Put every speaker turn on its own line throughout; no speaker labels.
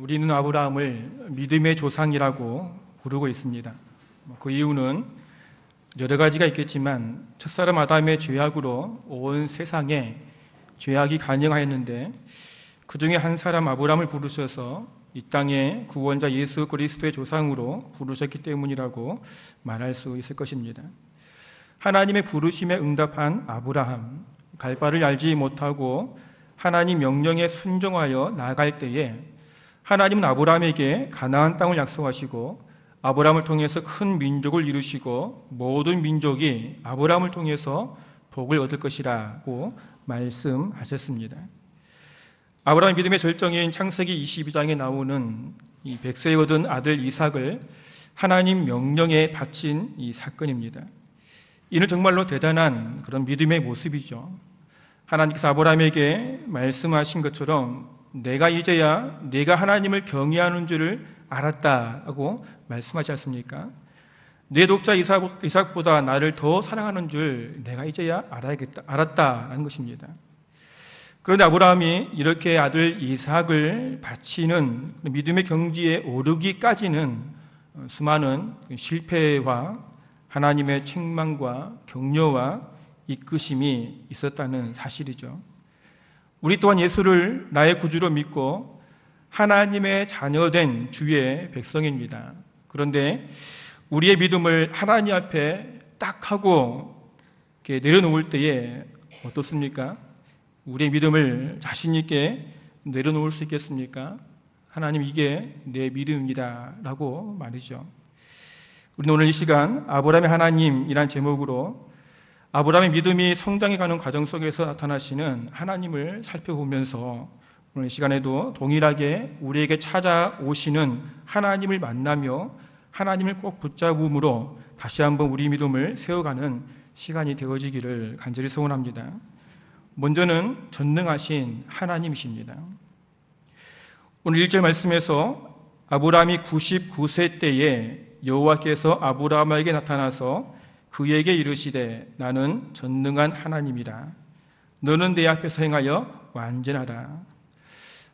우리는 아브라함을 믿음의 조상이라고 부르고 있습니다. 그 이유는 여러 가지가 있겠지만 첫사람 아담의 죄악으로 온 세상에 죄악이 가능하였는데 그 중에 한 사람 아브라함을 부르셔서 이 땅의 구원자 예수 그리스도의 조상으로 부르셨기 때문이라고 말할 수 있을 것입니다. 하나님의 부르심에 응답한 아브라함, 갈 바를 알지 못하고 하나님 명령에 순종하여 나아갈 때에 하나님은 아브라함에게 가나안 땅을 약속하시고 아브라함을 통해서 큰 민족을 이루시고 모든 민족이 아브라함을 통해서 복을 얻을 것이라고 말씀하셨습니다. 아브라함 믿음의 절정인 창세기 22장에 나오는 이 백세에 얻은 아들 이삭을 하나님 명령에 바친 이 사건입니다. 이는 정말로 대단한 그런 믿음의 모습이죠. 하나님께서 아브라함에게 말씀하신 것처럼 내가 이제야 내가 하나님을 경외하는 줄을 알았다고 말씀하지 않습니까? 내 독자 이삭, 이삭 보다 나를 더 사랑하는 줄 내가 이제야 알아야겠다, 알았다라는 것입니다. 그런데 아브라함이 이렇게 아들 이삭을 바치는 믿음의 경지에 오르기까지는 수많은 실패와 하나님의 책망과 격려와 이끄심이 있었다는 사실이죠. 우리 또한 예수를 나의 구주로 믿고 하나님의 자녀된 주의 백성입니다. 그런데 우리의 믿음을 하나님 앞에 딱 하고 내려놓을 때에 어떻습니까? 우리의 믿음을 자신 있게 내려놓을 수 있겠습니까? 하나님, 이게 내 믿음입니다. 라고 말이죠. 우리는 오늘 이 시간 아브라함의 하나님이란 제목으로 아브라함의 믿음이 성장해가는 과정 속에서 나타나시는 하나님을 살펴보면서 오늘 이 시간에도 동일하게 우리에게 찾아오시는 하나님을 만나며 하나님을 꼭 붙잡음으로 다시 한번 우리 믿음을 세워가는 시간이 되어지기를 간절히 소원합니다. 먼저는 전능하신 하나님이십니다. 오늘 1절 말씀에서 아브라함이 99세 때에 여호와께서 아브라함에게 나타나서 그에게 이르시되 나는 전능한 하나님이라 너는 내 앞에서 행하여 완전하라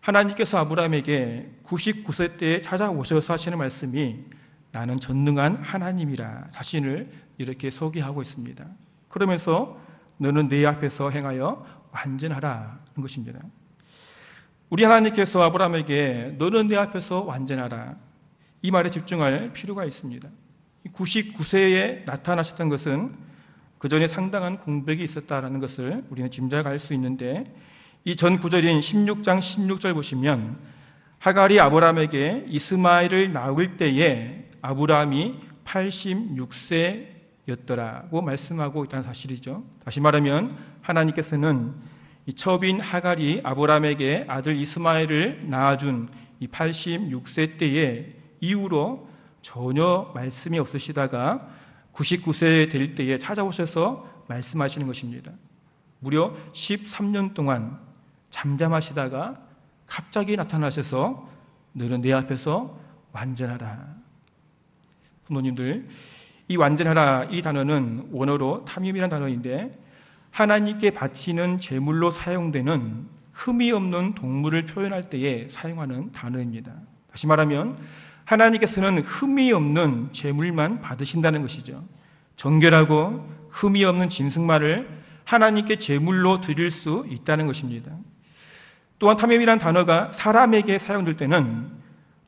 하나님께서 아브라함에게 99세 때에 찾아오셔서 하시는 말씀이 나는 전능한 하나님이라 자신을 이렇게 소개하고 있습니다. 그러면서 너는 내 앞에서 행하여 완전하라는 것입니다. 우리 하나님께서 아브라함에게 너는 내 앞에서 완전하라 이 말에 집중할 필요가 있습니다. 99세에 나타나셨던 것은 그 전에 상당한 공백이 있었다라는 것을 우리는 짐작할 수 있는데 이 전 구절인 16장 16절 보시면 하갈이 아브라함에게 이스마엘을 낳을 때에 아브라함이 86세였더라고 말씀하고 있다는 사실이죠. 다시 말하면 하나님께서는 이 첩인 하갈이 아브라함에게 아들 이스마엘을 낳아준 이 86세 때에 이후로 전혀 말씀이 없으시다가 99세 될 때에 찾아오셔서 말씀하시는 것입니다. 무려 13년 동안 잠잠하시다가 갑자기 나타나셔서 너는 내 앞에서 완전하라. 부모님들, 이 완전하라 이 단어는 원어로 탐임이라는 단어인데 하나님께 바치는 제물로 사용되는 흠이 없는 동물을 표현할 때에 사용하는 단어입니다. 다시 말하면 하나님께서는 흠이 없는 제물만 받으신다는 것이죠. 정결하고 흠이 없는 짐승만을 하나님께 제물로 드릴 수 있다는 것입니다. 또한 탐임이란 단어가 사람에게 사용될 때는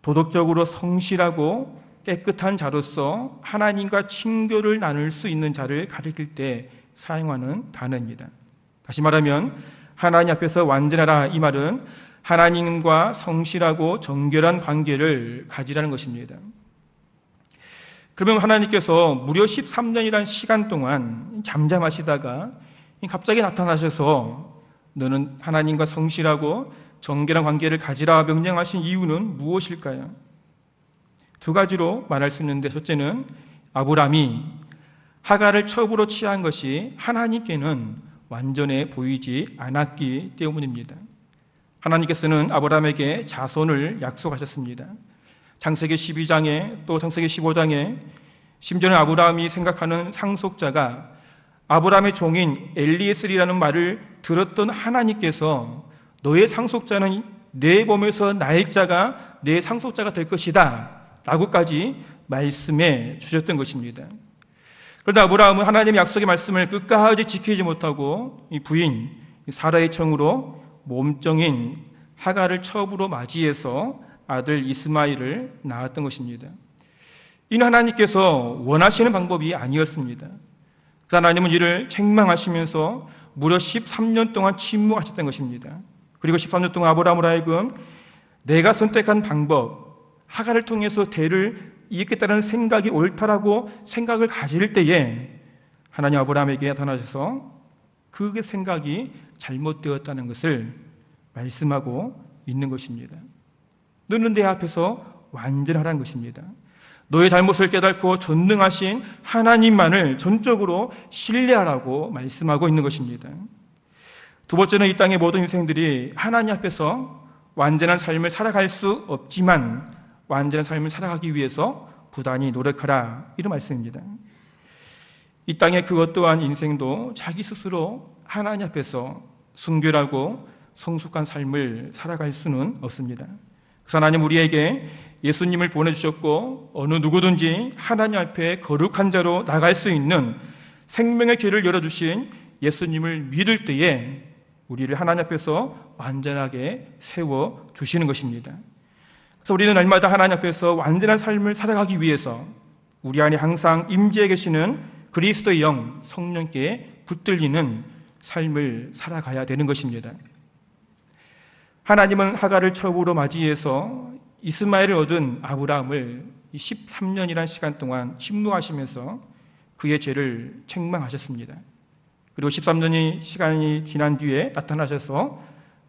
도덕적으로 성실하고 깨끗한 자로서 하나님과 친교를 나눌 수 있는 자를 가리킬 때 사용하는 단어입니다. 다시 말하면 하나님 앞에서 완전하라 이 말은 하나님과 성실하고 정결한 관계를 가지라는 것입니다. 그러면 하나님께서 무려 13년이란 시간 동안 잠잠하시다가 갑자기 나타나셔서 너는 하나님과 성실하고 정결한 관계를 가지라 명령하신 이유는 무엇일까요? 두 가지로 말할 수 있는데 첫째는 아브람이 하가를 첩으로 취한 것이 하나님께는 완전해 보이지 않았기 때문입니다. 하나님께서는 아브라함에게 자손을 약속하셨습니다. 창세기 12장에 또 창세기 15장에 심지어는 아브라함이 생각하는 상속자가 아브라함의 종인 엘리에스리라는 말을 들었던 하나님께서 너의 상속자는 내 몸에서 날 자가 내 상속자가 될 것이다. 라고까지 말씀해 주셨던 것입니다. 그러다 아브라함은 하나님의 약속의 말씀을 끝까지 지키지 못하고 이 부인 사라의 청으로 몸종인 하가를 첩으로 맞이해서 아들 이스마일을 낳았던 것입니다. 이는 하나님께서 원하시는 방법이 아니었습니다. 그 하나님은 이를 책망하시면서 무려 13년 동안 침묵하셨던 것입니다. 그리고 13년 동안 아브라함을 하여금 내가 선택한 방법, 하가를 통해서 대를 이겼다는 생각이 옳다라고 생각을 가질 때에 하나님 아브라함에게 나타나셔서 그 생각이 잘못되었다는 것을 말씀하고 있는 것입니다. 너는 내 앞에서 완전하라는 것입니다. 너의 잘못을 깨닫고 전능하신 하나님만을 전적으로 신뢰하라고 말씀하고 있는 것입니다. 두 번째는 이 땅의 모든 인생들이 하나님 앞에서 완전한 삶을 살아갈 수 없지만 완전한 삶을 살아가기 위해서 부단히 노력하라 이런 말씀입니다. 이 땅의 그것 또한 인생도 자기 스스로 하나님 앞에서 순결하고 성숙한 삶을 살아갈 수는 없습니다. 그래서 하나님 우리에게 예수님을 보내주셨고 어느 누구든지 하나님 앞에 거룩한 자로 나갈 수 있는 생명의 길을 열어주신 예수님을 믿을 때에 우리를 하나님 앞에서 완전하게 세워 주시는 것입니다. 그래서 우리는 날마다 하나님 앞에서 완전한 삶을 살아가기 위해서 우리 안에 항상 임재해 계시는 그리스도의 영, 성령께 붙들리는 삶을 살아가야 되는 것입니다. 하나님은 하가를 처부로 맞이해서 이스마엘을 얻은 아브라함을 13년이라는 시간 동안 침묵하시면서 그의 죄를 책망하셨습니다. 그리고 13년이 시간이 지난 뒤에 나타나셔서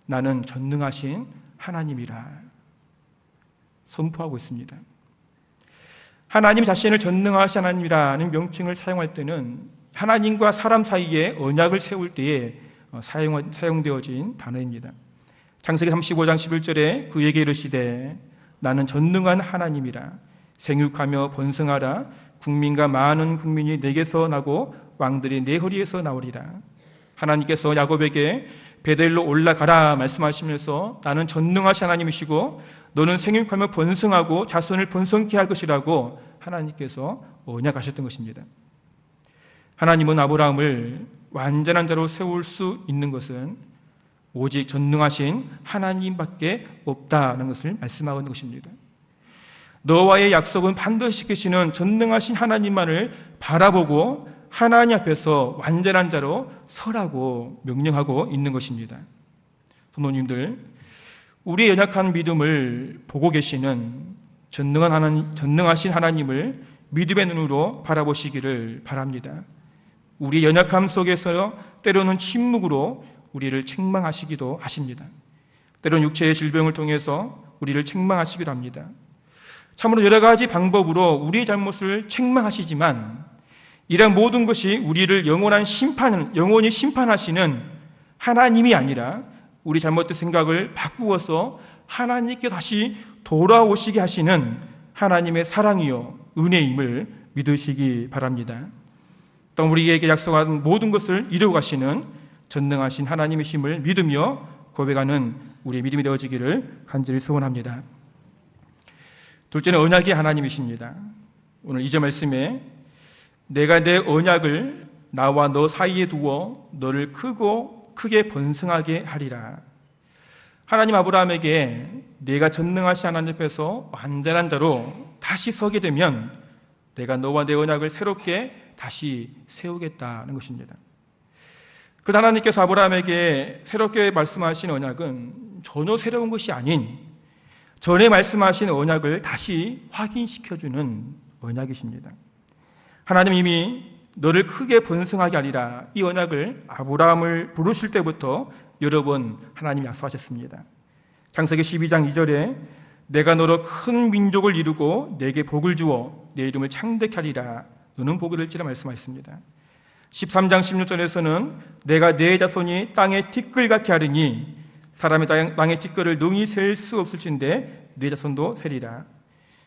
나는 전능하신 하나님이라 선포하고 있습니다. 하나님 자신을 전능하신 하나님이라는 명칭을 사용할 때는 하나님과 사람 사이에 언약을 세울 때에 어, 사용, 사용되어진 단어입니다. 창세기 35장 11절에 그에게 이르시되 나는 전능한 하나님이라 생육하며 번성하라 국민과 많은 국민이 내게서 나고 왕들이 내 허리에서 나오리라 하나님께서 야곱에게 베델로 올라가라 말씀하시면서 나는 전능하신 하나님이시고 너는 생육하며 번성하고 자손을 번성케 할 것이라고 하나님께서 언약하셨던 것입니다. 하나님은 아브라함을 완전한 자로 세울 수 있는 것은 오직 전능하신 하나님밖에 없다는 것을 말씀하고 있는 것입니다. 너와의 약속은 반드시 지키시는 전능하신 하나님만을 바라보고 하나님 앞에서 완전한 자로 서라고 명령하고 있는 것입니다. 성도님들, 우리의 연약한 믿음을 보고 계시는 전능한 하나님, 전능하신 하나님을 믿음의 눈으로 바라보시기를 바랍니다. 우리 연약함 속에서 때로는 침묵으로 우리를 책망하시기도 하십니다. 때로는 육체의 질병을 통해서 우리를 책망하시기도 합니다. 참으로 여러 가지 방법으로 우리의 잘못을 책망하시지만 이런 모든 것이 우리를 영원한 심판, 영원히 심판하시는 하나님이 아니라 우리 잘못된 생각을 바꾸어서 하나님께 다시 돌아오시게 하시는 하나님의 사랑이요 은혜임을 믿으시기 바랍니다. 또 우리에게 약속한 모든 것을 이루어 가시는 전능하신 하나님이심을 믿으며 고백하는 우리의 믿음이 되어지기를 간절히 소원합니다. 둘째는 언약의 하나님이십니다. 오늘 이제 말씀에 내가 내 언약을 나와 너 사이에 두어 너를 크고 크게 번성하게 하리라. 하나님 아브라함에게 내가 전능하신 하나님 앞에서 완전한 자로 다시 서게 되면 내가 너와 내 언약을 새롭게 다시 세우겠다는 것입니다. 그러나 하나님께서 아브라함에게 새롭게 말씀하신 언약은 전혀 새로운 것이 아닌 전에 말씀하신 언약을 다시 확인시켜주는 언약이십니다. 하나님 이미 너를 크게 번성하게 하리라. 이 언약을 아브라함을 부르실 때부터 여러 번 하나님이 약속하셨습니다. 창세기 12장 2절에 내가 너로 큰 민족을 이루고 내게 복을 주어 내 이름을 창대케 하리라. 너는 복을 얻지라 말씀하셨습니다. 13장 16절에서는 내가 내 자손이 땅의 티끌 같게 하리니 사람의 땅의 티끌을 능히 셀 수 없을진데 내 자손도 세리라.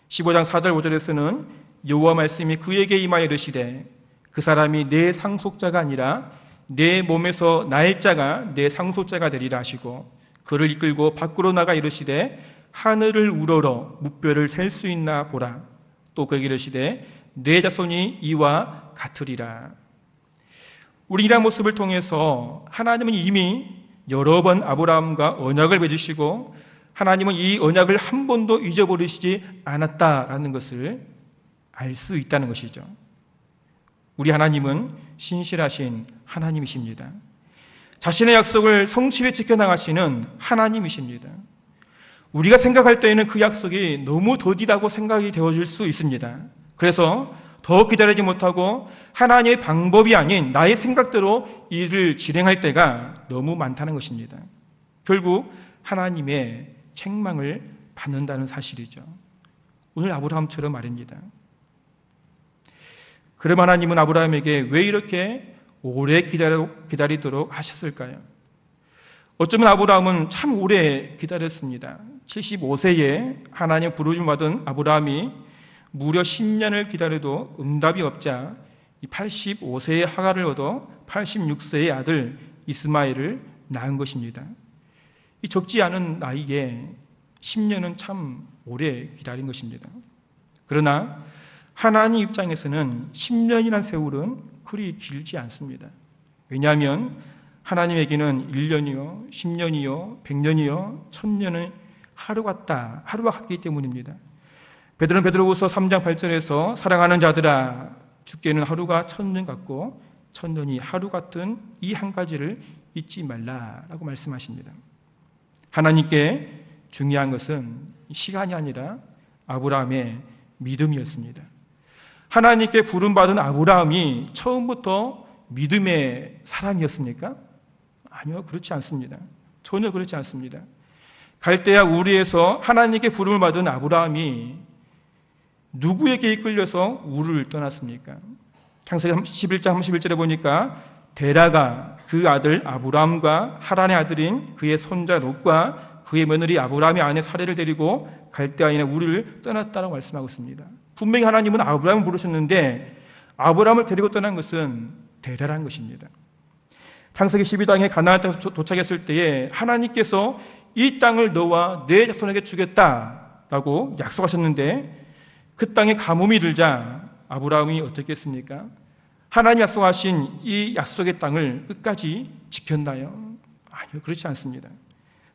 15장 4절 5절에서는 여호와 말씀이 그에게 임하여 이르시되 그 사람이 내 상속자가 아니라 내 몸에서 날자가 내 상속자가 되리라 하시고 그를 이끌고 밖으로 나가 이르시되 하늘을 우러러 무뼈를 셀 수 있나 보라. 또 그에게 이르시되 내 자손이 이와 같으리라. 우리 이런 모습을 통해서 하나님은 이미 여러 번 아브라함과 언약을 맺으시고 하나님은 이 언약을 한 번도 잊어버리시지 않았다라는 것을 알 수 있다는 것이죠. 우리 하나님은 신실하신 하나님이십니다. 자신의 약속을 성실히 지켜나가시는 하나님이십니다. 우리가 생각할 때에는 그 약속이 너무 더디다고 생각이 되어질 수 있습니다. 그래서 더 기다리지 못하고 하나님의 방법이 아닌 나의 생각대로 일을 진행할 때가 너무 많다는 것입니다. 결국 하나님의 책망을 받는다는 사실이죠. 오늘 아브라함처럼 말입니다. 그럼 하나님은 아브라함에게 왜 이렇게 오래 기다리, 도록 하셨을까요? 어쩌면 아브라함은 참 오래 기다렸습니다. 75세에 하나님 부르심 받은 아브라함이 무려 10년을 기다려도 응답이 없자 85세의 하가를 얻어 86세의 아들 이스마엘을 낳은 것입니다. 이 적지 않은 나이에 10년은 참 오래 기다린 것입니다. 그러나 하나님 입장에서는 10년이란 세월은 그리 길지 않습니다. 왜냐하면 하나님에게는 1년이요, 10년이요, 100년이요, 1000년은 하루 같다, 하루와 같기 때문입니다. 베드로는 베드로후서 3장 8절에서 사랑하는 자들아 주께는 하루가 천년 같고 천년이 하루 같은 이 한 가지를 잊지 말라라고 말씀하십니다. 하나님께 중요한 것은 시간이 아니라 아브라함의 믿음이었습니다. 하나님께 부름받은 아브라함이 처음부터 믿음의 사람이었습니까? 아니요, 그렇지 않습니다. 전혀 그렇지 않습니다. 갈대아 우리에서 하나님께 부름을 받은 아브라함이 누구에게 이끌려서 우를 떠났습니까? 창세기 11장 31절에 보니까 데라가 그 아들 아브라함과 하란의 아들인 그의 손자 롯과 그의 며느리 아브라함의 아내 사례를 데리고 갈대아인의 우리를 떠났다고 말씀하고 있습니다. 분명히 하나님은 아브라함을 부르셨는데 아브라함을 데리고 떠난 것은 데라란 것입니다. 창세기 12장에 가나안 땅에 도착했을 때에 하나님께서 이 땅을 너와 내 자손에게 주겠다라고 약속하셨는데 그 땅에 가뭄이 들자 아브라함이 어떻게 했습니까? 하나님 약속하신 이 약속의 땅을 끝까지 지켰나요? 아니요, 그렇지 않습니다.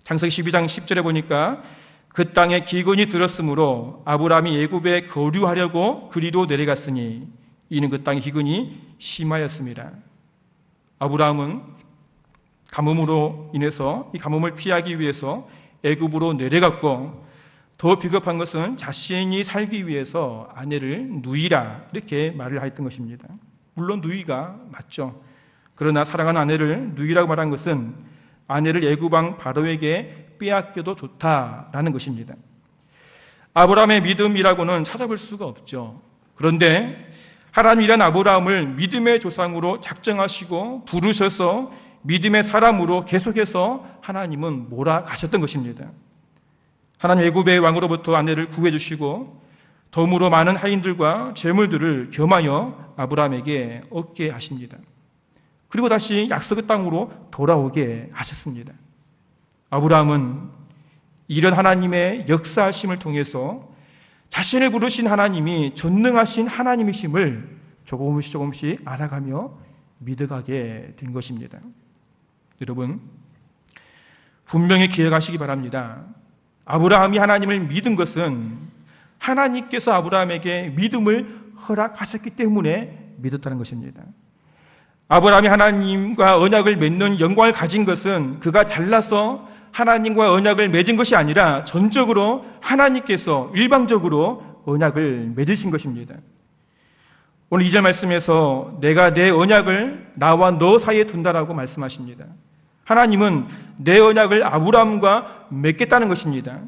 창세기 12장 10절에 보니까 그 땅에 기근이 들었으므로 아브라함이 예굽에 거류하려고 그리로 내려갔으니 이는 그 땅의 기근이 심하였습니다. 아브라함은 가뭄으로 인해서 이 가뭄을 피하기 위해서 애굽으로 내려갔고 더 비겁한 것은 자신이 살기 위해서 아내를 누이라 이렇게 말을 했던 것입니다. 물론 누이가 맞죠. 그러나 사랑하는 아내를 누이라고 말한 것은 아내를 애굽왕 바로에게 빼앗겨도 좋다라는 것입니다. 아브라함의 믿음이라고는 찾아볼 수가 없죠. 그런데 하나님이란 아브라함을 믿음의 조상으로 작정하시고 부르셔서 믿음의 사람으로 계속해서 하나님은 몰아가셨던 것입니다. 하나님 애굽의 왕으로부터 아내를 구해 주시고 덤으로 많은 하인들과 재물들을 겸하여 아브라함에게 얻게 하십니다. 그리고 다시 약속의 땅으로 돌아오게 하셨습니다. 아브라함은 이런 하나님의 역사하심을 통해서 자신을 부르신 하나님이 전능하신 하나님이심을 조금씩 조금씩 알아가며 믿어가게 된 것입니다. 여러분, 분명히 기억하시기 바랍니다. 아브라함이 하나님을 믿은 것은 하나님께서 아브라함에게 믿음을 허락하셨기 때문에 믿었다는 것입니다. 아브라함이 하나님과 언약을 맺는 영광을 가진 것은 그가 잘나서 하나님과 언약을 맺은 것이 아니라 전적으로 하나님께서 일방적으로 언약을 맺으신 것입니다. 오늘 2절 말씀에서 내가 내 언약을 나와 너 사이에 둔다라고 말씀하십니다. 하나님은 내 언약을 아브라함과 맺겠다는 것입니다.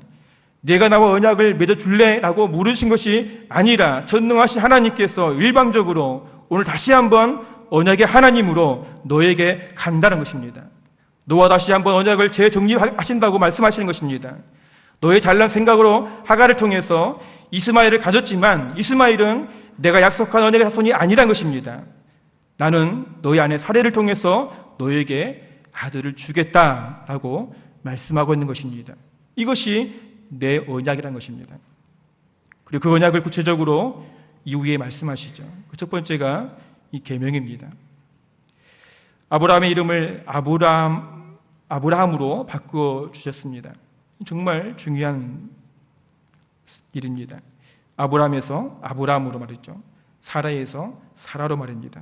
내가 나와 언약을 맺어줄래 라고 물으신 것이 아니라 전능하신 하나님께서 일방적으로 오늘 다시 한번 언약의 하나님으로 너에게 간다는 것입니다. 너와 다시 한번 언약을 재정립하신다고 말씀하시는 것입니다. 너의 잘난 생각으로 하가를 통해서 이스마엘을 가졌지만 이스마엘은 내가 약속한 언약의 자손이 아니란 것입니다. 나는 너희 안에 사례를 통해서 너에게 아들을 주겠다라고 말씀하고 있는 것입니다. 이것이 내 언약이라는 것입니다. 그리고 그 언약을 구체적으로 이후에 말씀하시죠. 그 첫 번째가 이 계명입니다. 아브라함의 이름을 아브라함 아브라함으로 바꾸어 주셨습니다. 정말 중요한 일입니다. 아브라함에서 아브라함으로 말했죠. 사라에서 사라로 말입니다.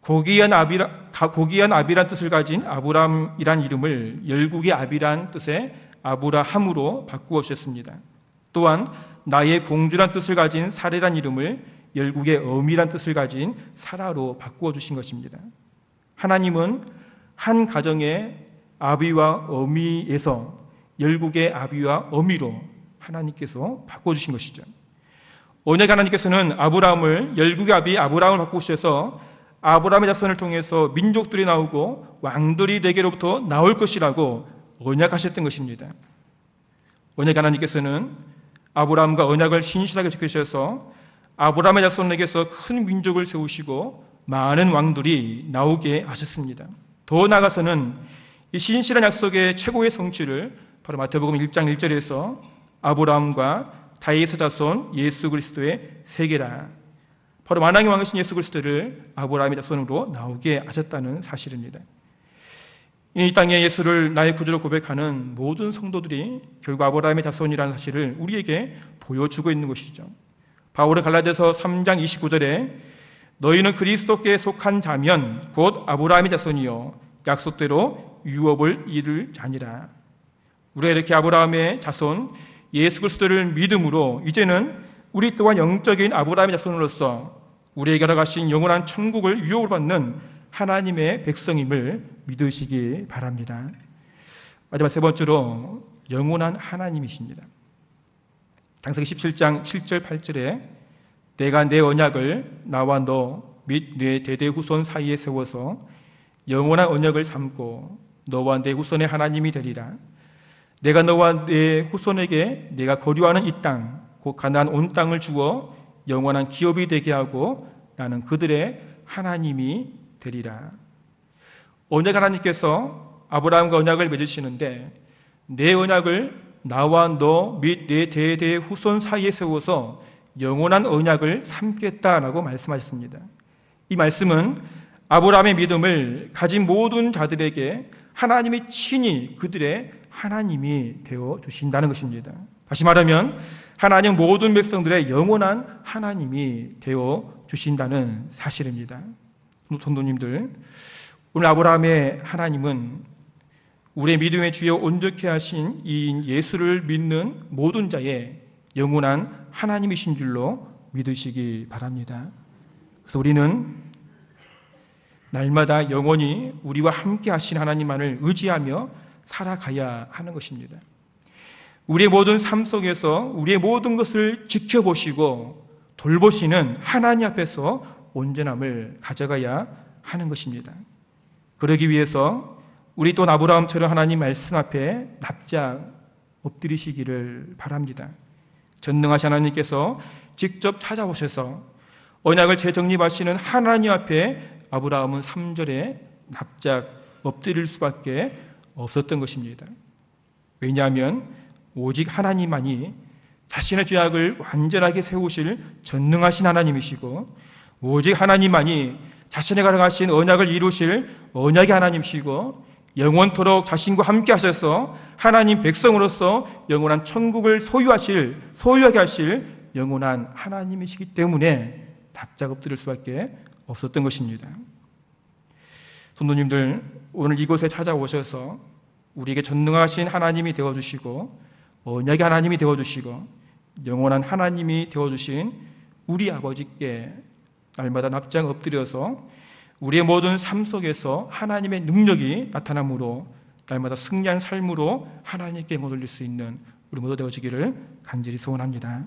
고귀한 아비라 고귀한 아비란 뜻을 가진 아브라함이란 이름을 열국의 아비란 뜻의 아브라함으로 바꾸어 주셨습니다. 또한 나의 공주란 뜻을 가진 사례란 이름을 열국의 어미란 뜻을 가진 사라로 바꾸어 주신 것입니다. 하나님은 한 가정의 아비와 어미에서 열국의 아비와 어미로 하나님께서 바꿔 주신 것이죠. 언약 하나님께서는 아브라함을 열국의 아비 아브라함을 바꾸셔서 아브라함의 자손을 통해서 민족들이 나오고 왕들이 되게로부터 나올 것이라고 언약하셨던 것입니다. 언약 하나님께서는 아브라함과 언약을 신실하게 지키셔서 아브라함의 자손에게서 큰 민족을 세우시고 많은 왕들이 나오게 하셨습니다. 더 나아가서는 이 신실한 약속의 최고의 성취를 바로 마태복음 1장 1절에서 아브라함과 다윗의 자손 예수 그리스도의 세계라. 바로 만왕의 왕이신 예수 그리스도를 아브라함의 자손으로 나오게 하셨다는 사실입니다. 이 땅에 예수를 나의 구주로 고백하는 모든 성도들이 결국 아브라함의 자손이라는 사실을 우리에게 보여주고 있는 것이죠. 바울은 갈라디아서 3장 29절에 너희는 그리스도께 속한 자면 곧 아브라함의 자손이요 약속대로 유업을 이룰 자니라. 우리가 이렇게 아브라함의 자손 예수 그리스도를 믿음으로 이제는 우리 또한 영적인 아브라함의 자손으로서 우리에게 허락하신 영원한 천국을 유업을 받는 하나님의 백성임을 믿으시기 바랍니다. 마지막 세 번째로 영원한 하나님이십니다. 장세기 17장 7절 8절에 내가 내 언약을 나와 너 및 내 대대 후손 사이에 세워서 영원한 언약을 삼고 너와 내 후손의 하나님이 되리라. 내가 너와 내 후손에게 내가 거류하는 이 땅, 곧 가나안 온 땅을 주어 영원한 기업이 되게 하고 나는 그들의 하나님이 되리라. 언약 하나님께서 아브라함과 언약을 맺으시는데 내 언약을 나와 너 및 내 대대 후손 사이에 세워서 영원한 언약을 삼겠다라고 말씀하셨습니다. 이 말씀은 아브라함의 믿음을 가진 모든 자들에게 하나님이 친히 그들의 하나님이 되어 주신다는 것입니다. 다시 말하면 하나님 모든 백성들의 영원한 하나님이 되어 주신다는 사실입니다. 성도님들, 오늘 아브라함의 하나님은 우리의 믿음의 주여 온전케 하신 이 예수를 믿는 모든 자의 영원한 하나님이신 줄로 믿으시기 바랍니다. 그래서 우리는 날마다 영원히 우리와 함께 하신 하나님만을 의지하며 살아가야 하는 것입니다. 우리의 모든 삶 속에서 우리의 모든 것을 지켜보시고 돌보시는 하나님 앞에서 온전함을 가져가야 하는 것입니다. 그러기 위해서 우리 또 아브라함처럼 하나님 말씀 앞에 납작 엎드리시기를 바랍니다. 전능하신 하나님께서 직접 찾아오셔서 언약을 재정립하시는 하나님 앞에 아브라함은 3절에 납작 엎드릴 수밖에 없었던 것입니다. 왜냐하면 오직 하나님만이 자신의 죄악을 완전하게 세우실 전능하신 하나님이시고 오직 하나님만이 자신의 가능하신 언약을 이루실 언약의 하나님이시고 영원토록 자신과 함께 하셔서 하나님 백성으로서 영원한 천국을 소유하실 소유하게 하실 영원한 하나님이시기 때문에 답작 엎드릴 수밖에 없었던 것입니다. 성도님들 오늘 이곳에 찾아오셔서 우리에게 전능하신 하나님이 되어 주시고 언약의 하나님이 되어 주시고 영원한 하나님이 되어 주신 우리 아버지께 날마다 납작 엎드려서 우리의 모든 삶 속에서 하나님의 능력이 나타남으로 날마다 승리한 삶으로 하나님께 못 올릴 수 있는 우리 모두 되어지기를 간절히 소원합니다.